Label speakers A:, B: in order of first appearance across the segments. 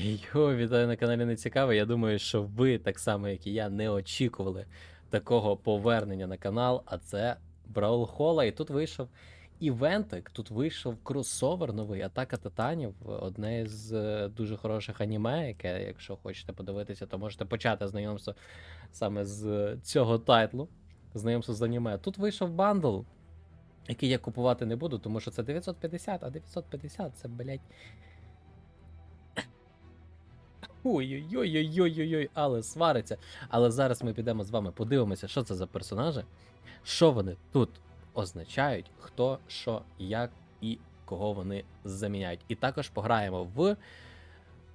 A: Йо, вітаю на каналі не цікаво. Я думаю, що ви, так само як і я, не очікували такого повернення на канал, а це Браул Хола. І тут вийшов івентик, тут вийшов кросовер новий Атака Титанів. Одне з е, дуже хороших аніме, яке, якщо хочете подивитися, то можете почати знайомство саме з цього тайтлу. Знайомство з аніме. Тут вийшов бандл, який я купувати не буду, тому що це 950, а 950 це, блять. Ой-ой-ой-ой-ой-ой, але свариться. Але зараз ми підемо з вами, подивимося, що це за персонажі, що вони тут означають, хто, що, як і кого вони заміняють. І також пограємо в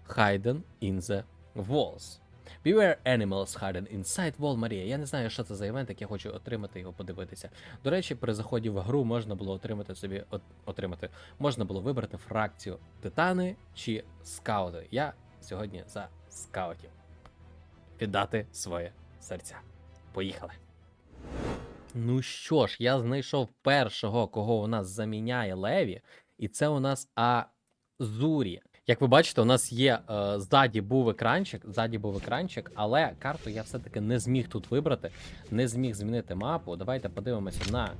A: Hidden in the Walls. Beware Animals Hidden Inside Wall Maria. Я не знаю, що це за івент, як я хочу отримати його, подивитися. До речі, при заході в гру можна було отримати собі от, отримати. Можна було вибрати фракцію Титани чи скаути. Я сьогодні за скаутів. Віддати своє серця. Поїхали. Ну що ж, я знайшов першого, кого у нас заміняє Леві, і це у нас Азурі. Як ви бачите, у нас є е, ззаді був екранчик, ззаді був екранчик, але карту я все-таки не зміг тут вибрати, не зміг змінити мапу. Давайте подивимося на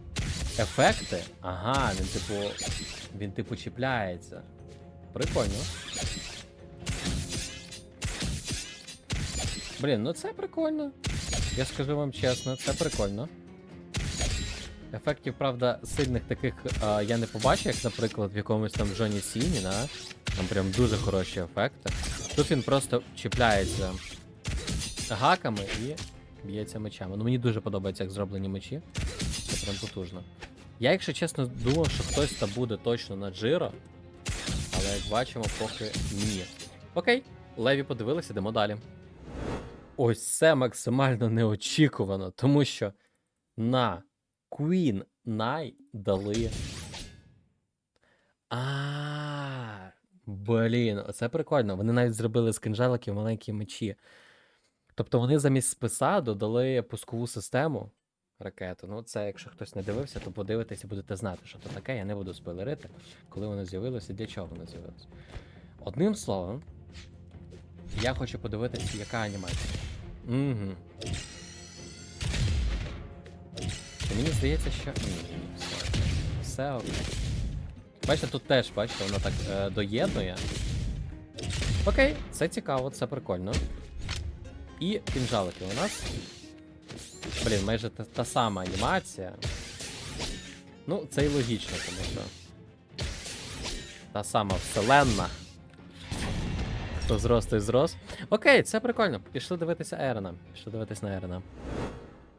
A: ефекти. Ага, він типу. Він типу чіпляється. Прикольно. Блін, ну це прикольно. Я скажу вам чесно, це прикольно. Ефектів, правда, сильних таких а, я не побачив, як, наприклад, в якомусь там Джоні Сіні, да? Там прям дуже хороші ефекти. Тут він просто чіпляється гаками і б'ється мечами. Ну мені дуже подобається, як зроблені мечі. Це прям потужно. Я, якщо чесно, думав, що хтось там буде точно на Джиро, але як бачимо, поки ні. Окей, Леві подивилися, йдемо далі. Ось це максимально неочікувано, тому що на Queen Най дали. А, блін, оце прикольно. Вони навіть зробили з кинжаликів маленькі мечі. Тобто вони замість списа додали пускову систему ракету. Ну, це, якщо хтось не дивився, то подивитесь будете знати, що це таке. Я не буду спойлерити, коли воно з'явилося і для чого воно з'явилося. Одним словом, я хочу подивитися, яка анімація. Угу. Мені здається, що. Все окей. Бачите, тут теж, бачите, воно так е, доєднує. Окей, це цікаво, це прикольно. І кінжалики у нас. Блін, майже та, та сама анімація. Ну, це і логічно, тому що. Та сама вселенна. Хто зрос, той зрос. Окей, це прикольно. Пішли дивитися Ерена. Пішли дивитися на Ерена.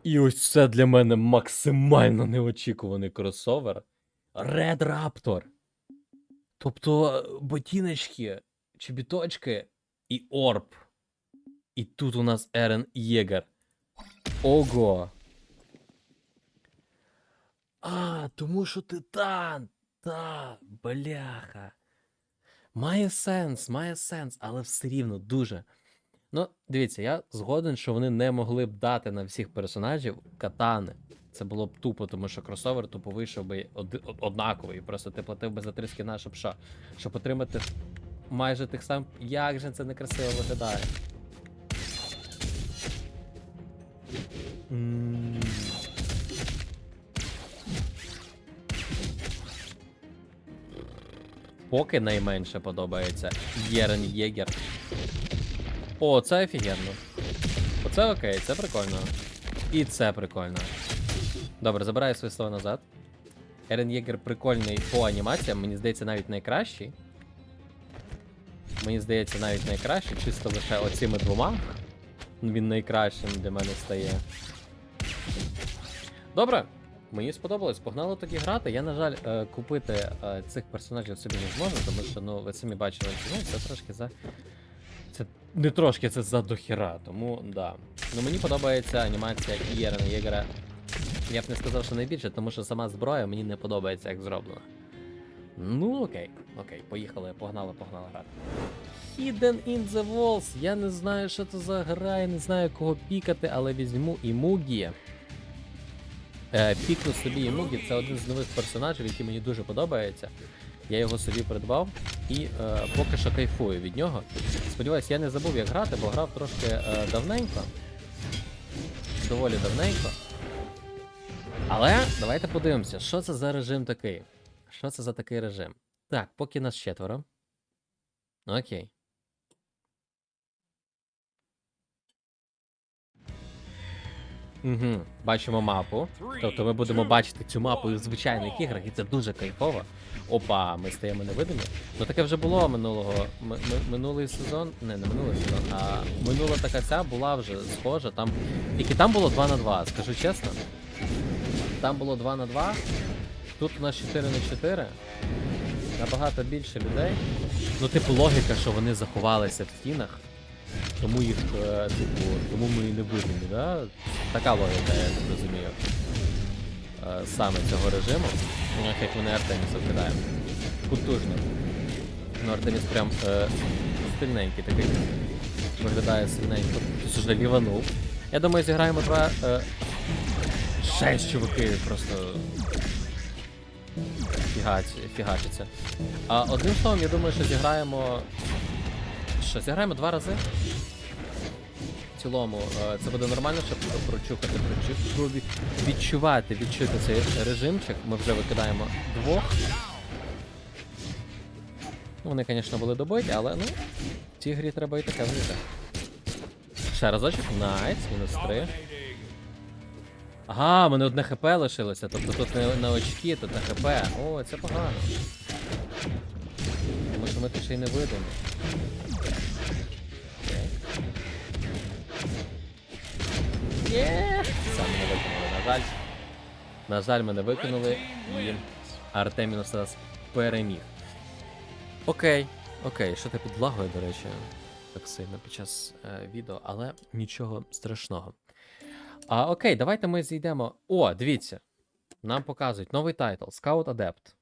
A: І ось це для мене максимально неочікуваний кросовер. Red Raptor. Тобто ботиночки, чобіточки і орб. І тут у нас Ерен Єгер. Ого. А, тому що титан. Та, бляха. Має сенс, має сенс, але все рівно дуже. Ну, дивіться, я згоден, що вони не могли б дати на всіх персонажів катани. Це було б тупо, тому що кросовер тупо вийшов би од- од- однаковий. Просто ти платив би за три скіна, щоб що? Щоб отримати майже тих сам. Як же це некрасиво виглядає? М. Поки найменше подобається Єрен Єгер. О, це офігенно. Оце окей, це прикольно. І це прикольно. Добре, забираю свої слова назад. Ерен Єгер прикольний по анімаціям, мені здається, навіть найкращий. Мені здається, навіть найкращий, чисто лише оціми двома. Він найкращим для мене стає. Добре, мені сподобалось. Погнали тоді грати. Я, на жаль, е, купити е, цих персонажів собі не зможу, тому що, ну, ви самі бачили, ну, це трошки за. Це не трошки, це за дохіра, тому да. Ну мені подобається анімація Єрена Єгера. Я б не сказав, що найбільше, тому що сама зброя мені не подобається, як зроблена. Ну, окей, окей, поїхали, погнали, погнали грати. Hidden in the Walls. Я не знаю, що це за гра, я не знаю, кого пікати, але візьму Імугі. Е, пікну собі Імугі, це один з нових персонажів, який мені дуже подобається. Я його собі придбав і е, поки що кайфую від нього. Сподіваюсь, я не забув, як грати, бо грав трошки е, давненько. Доволі давненько. Але давайте подивимося, що це за режим такий. Що це за такий режим? Так, поки нас четверо. Окей. Угу. Бачимо мапу. Тобто ми будемо бачити цю мапу в звичайних іграх, і це дуже кайфово. Опа, ми стаємо невидимі. Ну таке вже було минулого. ми- ми- минулий сезон. Не, не минулий сезон, а минула така ця була вже схожа. Там. Тільки там було 2 на 2, скажу чесно. Там було 2 на 2. Тут у нас 4 на 4. Набагато більше людей. Ну, типу, логіка, що вони заховалися в стінах. Тому їх, е, типу, тому ми і не видимі, да? Така логіка, я так розумію. Е, Саме цього режиму. Як вони Артеміса вкидаємо. Кутужно. Ну, Артеміс прям е, стильненький такий. Виглядає сильненько. Уже ліванув. Я думаю, зіграємо два. Е, шесть чуваки просто. Фігачиться. А одним словом, я думаю, що зіграємо. Що, зіграємо два рази? В цілому, е, це буде нормально, щоб прочухати, прочухати, відчувати, відчути цей режимчик. Ми вже викидаємо двох. Ну, Вони, звісно, були добиті, але ну, в цій грі треба і таке вміти. Ще разочок. Найс, мінус три. Ага, мене одне хп лишилося. Тобто тут не на очки, тут на хп. О, це погано. Тому що ми тут ще й не видимо. Є! Сам мене викинули, на жаль. На жаль, мене викинули і Артемінус нас переміг. Окей, окей, що ти підлагою, до речі, так сильно під час е, відео, але нічого страшного. А, окей, давайте ми зійдемо. О, дивіться. Нам показують новий тайтл Scout Adept.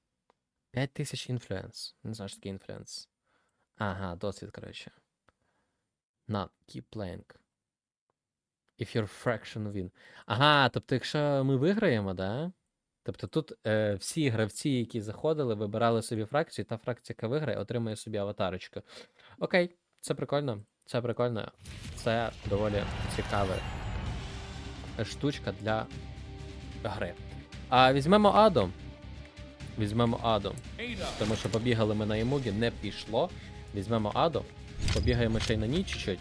A: 5000 інфлюенс. Не знаю, що таке інфлюенс. Ага, досвід, коротше. На, keep playing. If your fraction win. Ага, тобто, якщо ми виграємо, да? Тобто тут е, всі гравці, які заходили, вибирали собі фракцію, та фракція, яка виграє, отримує собі аватарочку. Окей, це прикольно. Це прикольно. Це доволі цікаве штучка для гри. А візьмемо Адо. Візьмемо Адо. Тому що побігали ми на Емугі, не пішло. Візьмемо Адо. Побігаємо ще й на ній чуть-чуть.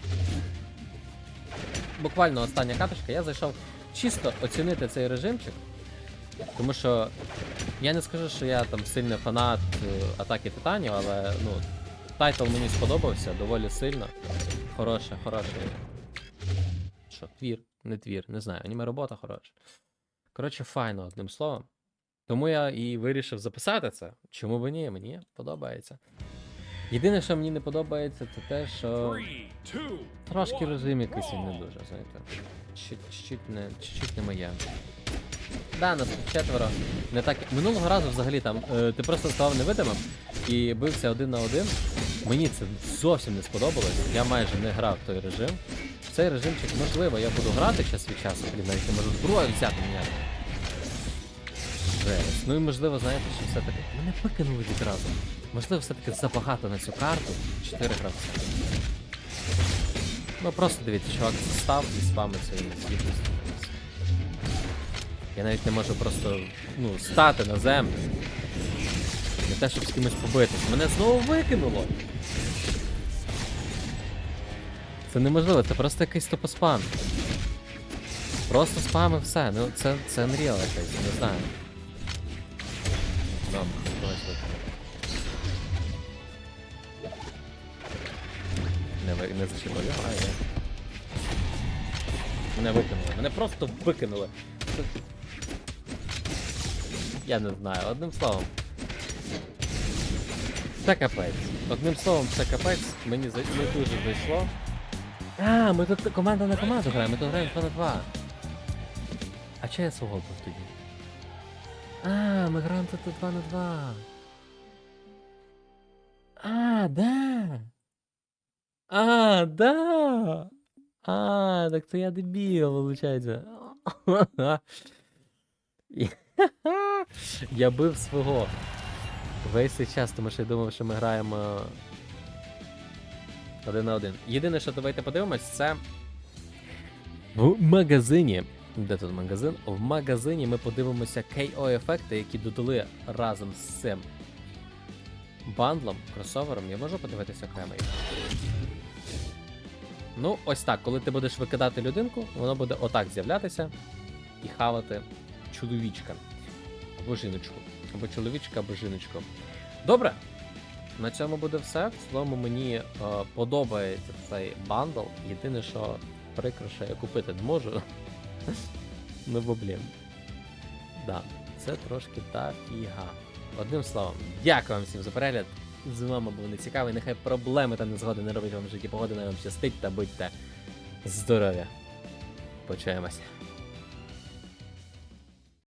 A: Буквально остання каточка. Я зайшов чисто оцінити цей режимчик. Тому що я не скажу, що я там сильний фанат е, атаки титанів, але ну, тайтл мені сподобався доволі сильно. Хороше, хороше. Що, твір, не твір, не знаю, аніме робота хороша. Коротше, файно, одним словом. Тому я і вирішив записати це. Чому б ні? Мені подобається. Єдине, що мені не подобається, це те, що трошки режим якийсь він не дуже, знаєте. Не, чуть-чуть не моє. Да, нас тут четверо. Не так. Минулого разу взагалі там е, ти просто ставав невидимим і бився один на один. Мені це зовсім не сподобалось. Я майже не грав в той режим. В цей режимчик, можливо, я буду грати час від часу, блін, навіть не можу зброю взяти міняти. Жесть. Ну і можливо, знаєте, що все-таки. Мене викинули відразу. Можливо, все-таки забагато на цю карту. Чотири гравця. Ну просто дивіться, чувак став і спамить своїми звітності. Я навіть не можу просто ну, стати на землю. Не те, щоб з кимось побитись. Мене знову викинуло. Це неможливо, це просто якийсь топоспам. Просто спам і все. Ну це, це Unreal якийсь, не знаю. Добре, когось викинуло. Ви- не зачепив. Мене викинули. Мене просто викинули. Я не знаю, одним словом. Це капець. Одним словом, це капець. Мені за- не дуже зайшло. А, ми тут команда на команду граємо, ми тут граємо 2 на 2. А чого я свого був тоді? А, ми граємо тут 2 на 2. А, да. А, да. А, так то я дебіл, виходить. Я бив свого. Весь цей час, тому що я думав, що ми граємо один на один. Єдине, що давайте подивимось, це в магазині. Де тут магазин? В магазині ми подивимося KO-ефекти, які додали разом з цим бандлом, кросовером. Я можу подивитися окремо? Ну, ось так, коли ти будеш викидати людинку, воно буде отак з'являтися і хавати чоловічка. Або жіночку. Або чоловічка, або жіночку. Добре. На цьому буде все. В цілому мені е, подобається цей бандл. Єдине, що прикро, що я купити не можу. ну бо блін. Да, це трошки та фіга. Одним словом, дякую вам всім за перегляд. З вами був нецікавий. Нехай проблеми та незгоди не робить вам в житті погоди, не вам щастить та будьте здорові. Почуємося.